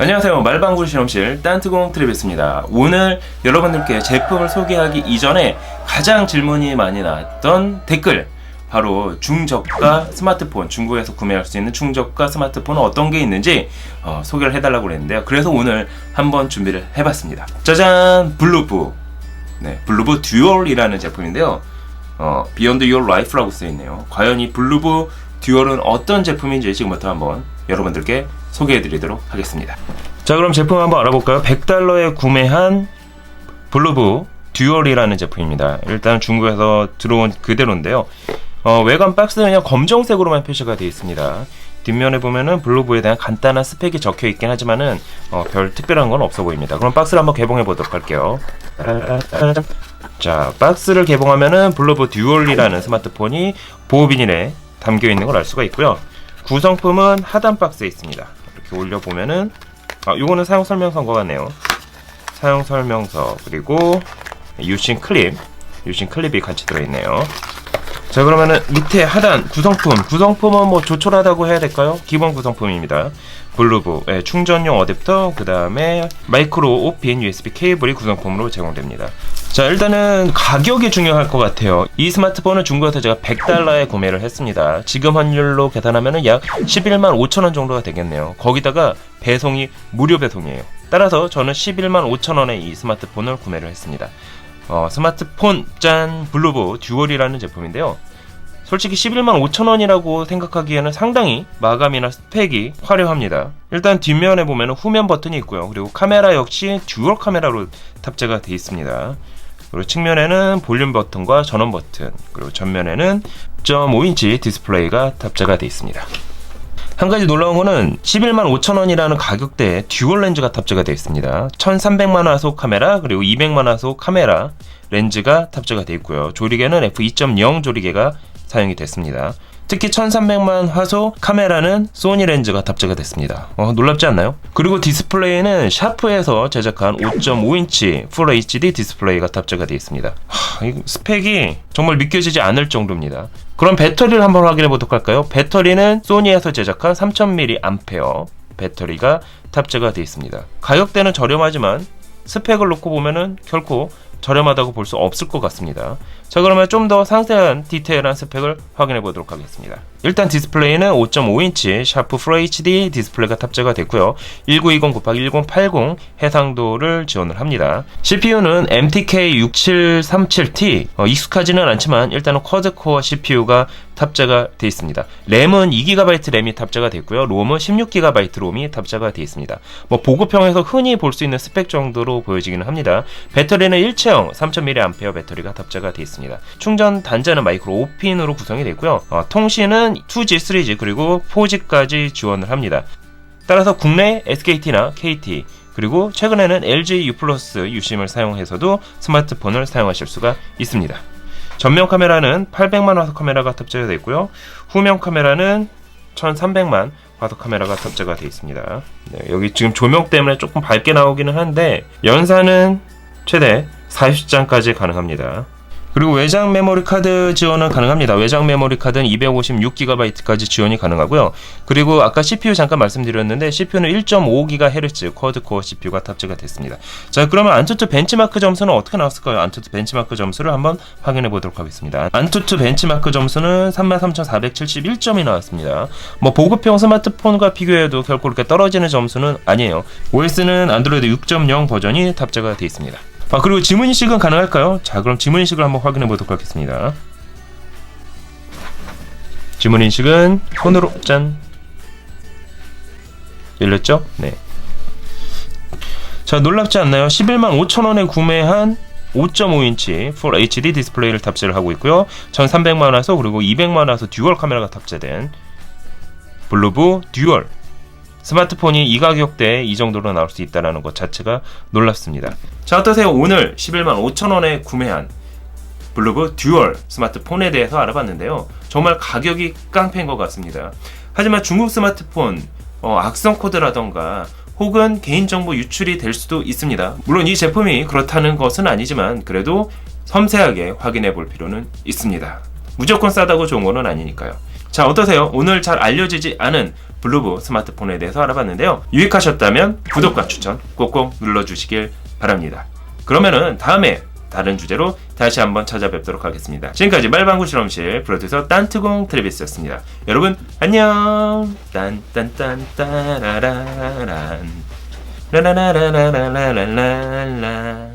안녕하세요. 말방구 실험실 딴트공 트리비스입니다. 오늘 여러분들께 제품을 소개하기 이전에 가장 질문이 많이 나왔던 댓글 바로 중저가 스마트폰 중국에서 구매할 수 있는 중저가 스마트폰은 어떤 게 있는지 어, 소개를 해달라고 그랬는데요. 그래서 오늘 한번 준비를 해봤습니다. 짜잔 블루부 네 블루부 듀얼이라는 제품인데요. 어, Beyond Your Life라고 쓰여 있네요. 과연 이 블루부 듀얼은 어떤 제품인지 지금부터 한번 여러분들께 소개해드리도록 하겠습니다. 자, 그럼 제품 한번 알아볼까요? 100달러에 구매한 블루부 듀얼이라는 제품입니다. 일단 중국에서 들어온 그대로인데요. 어, 외관 박스는 그냥 검정색으로만 표시가 되어 있습니다. 뒷면에 보면은 블루부에 대한 간단한 스펙이 적혀 있긴 하지만은 어, 별 특별한 건 없어 보입니다. 그럼 박스를 한번 개봉해 보도록 할게요. 자, 박스를 개봉하면은 블루부 듀얼이라는 스마트폰이 보호 비닐에 담겨 있는 걸 알 수가 있고요. 구성품은 하단 박스에 있습니다. 이렇게 올려 보면은 아, 요거는 사용 설명서인 것 같네요. 사용 설명서 그리고 유심 클립, 유심 클립이 같이 들어 있네요. 자 그러면은 밑에 하단 구성품 구성품은 뭐 조촐하다고 해야 될까요? 기본 구성품입니다. 블루부 예, 충전용 어댑터 그 다음에 마이크로 오핀 USB 케이블이 구성품으로 제공됩니다. 자 일단은 가격이 중요할 것 같아요. 이 스마트폰은 중국에서 제가 100달러에 구매를 했습니다. 지금 환율로 계산하면은 약 11만 5천 원 정도가 되겠네요. 거기다가 배송이 무료 배송이에요. 따라서 저는 11만 5천 원에 이 스마트폰을 구매를 했습니다. 어, 스마트폰 짠 블루부 듀얼이라는 제품인데요. 솔직히 11만 5천 원이라고 생각하기에는 상당히 마감이나 스펙이 화려합니다. 일단 뒷면에 보면 후면 버튼이 있고요. 그리고 카메라 역시 듀얼 카메라로 탑재가 되어 있습니다. 그리고 측면에는 볼륨 버튼과 전원 버튼, 그리고 전면에는 0.5인치 디스플레이가 탑재가 되어 있습니다. 한 가지 놀라운 거는 11만 5천 원이라는 가격대에 듀얼 렌즈가 탑재가 되어 있습니다. 1300만 화소 카메라 그리고 200만 화소 카메라 렌즈가 탑재가 되어 있고요. 조리개는 f2.0 조리개가 사용이 됐습니다. 특히 1300만 화소 카메라는 소니 렌즈가 탑재가 됐습니다. 어, 놀랍지 않나요? 그리고 디스플레이는 샤프에서 제작한 5.5인치 풀 HD 디스플레이가 탑재가 되어 있습니다. 하, 이 스펙이 정말 믿겨지지 않을 정도입니다. 그럼 배터리를 한번 확인해 보도록 할까요? 배터리는 소니에서 제작한 3000mAh 배터리가 탑재가 되어 있습니다. 가격대는 저렴하지만 스펙을 놓고 보면은 결코 저렴하다고 볼 수 없을 것 같습니다. 자 그러면 좀 더 상세한 디테일한 스펙을 확인해 보도록 하겠습니다. 일단 디스플레이는 5.5인치 샤프 프로 HD 디스플레이가 탑재가 됐고요. 1920 곱하기 1080 해상도를 지원을 합니다. CPU는 MTK 6737T 어, 익숙하지는 않지만 일단은 쿼드코어 CPU가 탑재가 되어 있습니다. 램은 2GB 램이 탑재가 되고요. 롬은 16GB 롬이 탑재가 되어 있습니다. 뭐 보급형에서 흔히 볼 수 있는 스펙 정도로 보여지기는 합니다. 배터리는 일체형 3000mAh 배터리가 tab재가 되어 있습니다. 충전 단자는 마이크로 5핀으로 구성이 되고요. 어, 통신은 2G, 3G 그리고 4G까지 지원을 합니다. 따라서 국내 SKT나 KT 그리고 최근에는 LG U 플러스 유심을 사용해서도 스마트폰을 사용하실 수가 있습니다. 전면 카메라는 800만 화소 카메라가 탑재가 되어 있고요. 후면 카메라는 1300만 화소 카메라가 탑재가 되어 있습니다. 네, 여기 지금 조명 때문에 조금 밝게 나오기는 한데 연산은 최대 40장까지 가능합니다. 그리고 외장 메모리 카드 지원은 가능합니다. 외장 메모리 카드는 256GB까지 지원이 가능하고요. 그리고 아까 CPU 잠깐 말씀드렸는데 CPU는 1.5GHz 쿼드 코어 CPU가 탑재가 됐습니다. 자, 그러면 안투투 벤치마크 점수는 어떻게 나왔을까요? 안투투 벤치마크 점수를 한번 확인해 보도록 하겠습니다. 안투투 벤치마크 점수는 33,471점이 나왔습니다. 뭐 보급형 스마트폰과 비교해도 결코 그렇게 떨어지는 점수는 아니에요. OS는 안드로이드 6.0 버전이 탑재가 되어 있습니다. 아 그리고 지문 인식은 가능할까요? 자 그럼 지문 인식을 한번 확인해 보도록 하겠습니다. 지문 인식은 손으로 짠 열렸죠? 네. 자 놀랍지 않나요? 11만 5천 원에 구매한 5.5인치 Full HD 디스플레이를 탑재를 하고 있고요. 1,300만 화소 그리고 200만 화소 듀얼 카메라가 탑재된 블루부 듀얼 스마트폰이 이 가격대에 이 정도로 나올 수 있다는 것 자체가 놀랍습니다. 자 어떠세요? 오늘 11만 5천 원에 구매한 블루브 듀얼 스마트폰에 대해서 알아봤는데요. 정말 가격이 깡패인 것 같습니다. 하지만 중국 스마트폰 어, 악성 코드라던가 혹은 개인정보 유출이 될 수도 있습니다. 물론 이 제품이 그렇다는 것은 아니지만 그래도 섬세하게 확인해 볼 필요는 있습니다. 무조건 싸다고 좋은 거는 아니니까요. 자 어떠세요? 오늘 잘 알려지지 않은 블루브 스마트폰에 대해서 알아봤는데요. 유익하셨다면 구독과 추천 꼭꼭 눌러주시길 바랍니다. 그러면은 다음에 다른 주제로 다시 한번 찾아뵙도록 하겠습니다. 지금까지 말방구 실험실 프로듀서 딴트공 트레비스였습니다. 여러분 안녕. 딴딴딴 따라라란 라라라라라라라라